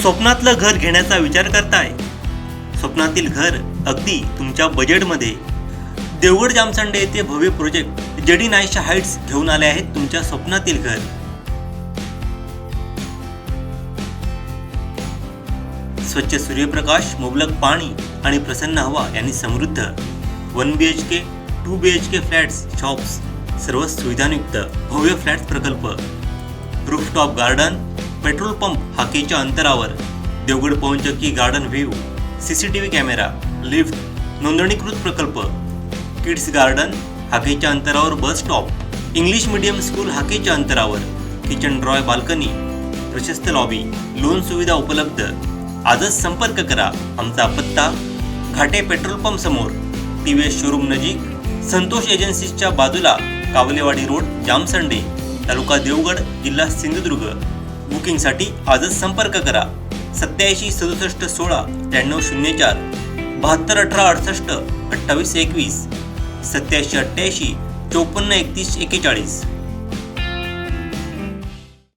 स्वप्नातलं घर घेण्याचा विचार करताय? स्वप्नातील घर अगदी तुमच्या बजेटमध्ये देवगड जामसंडे येथे भव्य प्रोजेक्ट जडी नाईशा हाईट्स घेऊन आले आहेत तुमच्या स्वप्नातील घर. स्वच्छ सूर्यप्रकाश मुबलक पाणी आणि प्रसन्न हवा यांनी समृद्ध. One B H K two B H K flats shops सर्व सुविधांयुक्त भव्य फ्लॅट्स प्रकल्प. रूफटॉप गार्डन पेट्रोल पंप हाकेच्या अंतरावर Devgad पवनचक्की garden view C C T V camera lift नोंदणीकृत प्रकल्प किड्स गार्डन हाकेच्या अंतरावर bus stop English medium school हाकेच्या अंतरावर किचन ड्रॉय बाल्कनी प्रशस्त लॉबी लोन सुविधा उपलब्ध. आजच संपर्क करा आमचा पत्ता घाटे पेट्रोल पंप समोर टी व्ही एस शोरूम नजीक संतोष एजन्सीजच्या बाजूला कावलेवाडी रोड जामसंडे तालुका देवगड जिल्हा सिंधुदुर्ग. बुकिंगसाठी आजच संपर्क करा. सत्याऐंशी सदुसष्ट सोळा त्र्याण्णव शून्य चार बहात्तर अठरा अडुसष्ट अठ्ठावीस एकवीस सत्याऐंशी अठ्ठ्याऐंशी चोपन्न एकतीस एकेचाळीस.